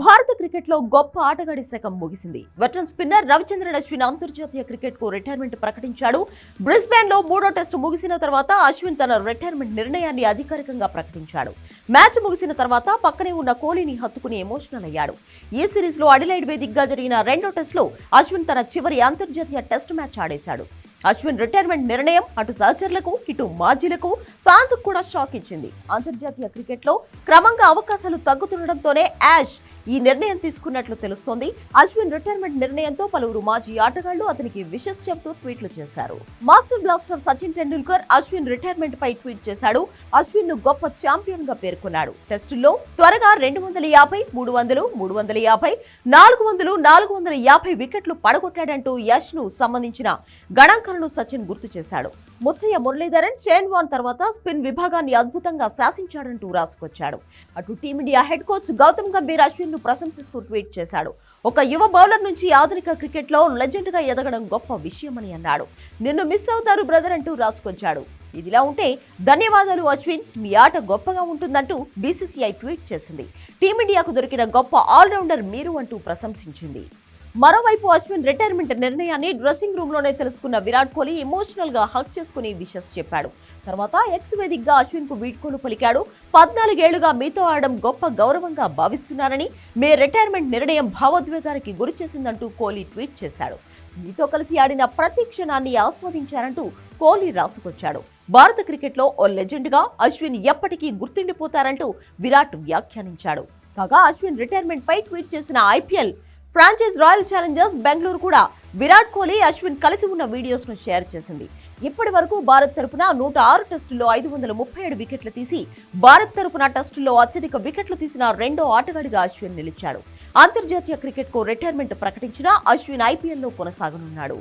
భారత క్రికెట్లో గొప్ప ఆటగాడి శకం ముగిసింది. వెటరన్ స్పిన్నర్ రవిచంద్రన్ అశ్విన్ అంతర్జాతీయ క్రికెట్కు రిటైర్మెంట్ ప్రకటించాడు. బ్రిస్బేన్లో మూడో టెస్టు ముగిసిన తర్వాత అశ్విన్ తన రిటైర్మెంట్ నిర్ణయాన్ని అధికారికంగా ప్రకటించాడు. మ్యాచ్ ముగిసిన తర్వాత పక్కనే ఉన్న కోహ్లీని హత్తుకుని ఎమోషనల్ అయ్యాడు. ఈ సిరీస్లో అడిలైడ్ వేదికగా జరిగిన రెండో టెస్టులో అశ్విన్ తన చివరి అంతర్జాతీయ టెస్ట్ మ్యాచ్ ఆడేశాడు. అశ్విన్ రిటైర్మెంట్ నిర్ణయం అటు సహచరులకు ఇటు మాజీలకు ఫ్యాన్స్ కూడా షాక్ ఇచ్చింది. అంతర్జాతీయ క్రికెట్లో క్రమంగా అవకాశాలు తగ్గుతుండటంతోనే యాష్ ఈ నిర్ణయం తీసుకున్నట్లు తెలుస్తోంది. అశ్విన్ రిటైర్మెంట్ నిర్ణయంతో పలువురు మాజీ ఆటగాళ్ళు అతనికి విషస్ చెబుతూ ట్వీట్లు చేశారు. Master blaster Sachin Tendulkar Ashwin retirement పై ట్వీట్ చేశాడు. అశ్విన్ను గొప్ప ఛాంపియన్గా పేర్కొన్నాడు. టెస్టుల్లో త్వరగా రెండు వందల యాభై మూడు వందలు మూడు వందల యాభై నాలుగు వందలు నాలుగు వందల యాభై వికెట్లు పడగొట్టాడంటూ యష్ను సంబంధించిన గణాంకాలను సచిన్ గుర్తు చేశాడు. ముత్తయ్య మురళీధరన్ చైన్ వాన్ తర్వాత స్పిన్ విభాగాన్ని అద్భుతంగా శాసించాడంటూ రాసుకొచ్చాడు. అటు team India head coach Gautam Gambhir Ashwin ను ప్రశంసిస్తూ ట్వీట్ చేశాడు. ఒక యువ బౌలర్ నుంచి ఆధునిక క్రికెట్లో లెజెండ్గా ఎదగడం గొప్ప విషయమని అన్నాడు. నిన్ను మిస్ అవుతారు బ్రదర్ అంటూ రాసుకొచ్చాడు ఇదిలా ఉంటే ధన్యవాదాలు అశ్విన్ మీ ఆట గొప్పగా ఉంటుందంటూ బీసీసీఐ ట్వీట్ చేసింది. టీమిండియాకు దొరికిన గొప్ప ఆల్రౌండర్ మీరు అంటూ ప్రశంసించింది. మరోవైపు అశ్విన్ రిటైర్మెంట్ నిర్ణయాన్ని డ్రెస్సింగ్ రూమ్లోనే తెలుసుకున్న విరాట్ కోహ్లీ ఎమోషనల్గా హక్ చేసుకుని విషస్ చెప్పాడు. తర్వాత ఎక్స్ వేదికగా అశ్విన్కు వీడ్కోలు పలికాడు. పద్నాలుగేళ్ళుగా మీతో ఆడడం గొప్ప గౌరవంగా భావిస్తున్నానని మీ రిటైర్మెంట్ నిర్ణయం భావోద్వేగానికి గురి చేసిందంటూ కోహ్లీ ట్వీట్ చేశాడు. మీతో కలిసి ఆడిన ప్రతి క్షణాన్ని ఆస్వాదించారంటూ కోహ్లీ రాసుకొచ్చాడు. భారత క్రికెట్లో ఓ లెజెండ్గా అశ్విన్ ఎప్పటికీ గుర్తుండిపోతారంటూ విరాట్ వ్యాఖ్యానించాడు. కాగా అశ్విన్ రిటైర్మెంట్ పై ట్వీట్ చేసిన IPL franchise royal challengers Bengaluru కూడా విరాట్ కోహ్లీ అశ్విన్ కలిసి ఉన్న వీడియోస్ను షేర్ చేసింది. ఇప్పటి వరకు భారత్ తరపున నూట ఆరు టెస్టుల్లో ఐదు వందల ముప్పై ఏడు వికెట్లు తీసి భారత్ తరపున టెస్టుల్లో అత్యధిక వికెట్లు తీసిన రెండో ఆటగాడిగా అశ్విన్ నిలిచాడు. అంతర్జాతీయ క్రికెట్కు రిటైర్మెంట్ ప్రకటించిన అశ్విన్ ఐపీఎల్లో కొనసాగనున్నాడు.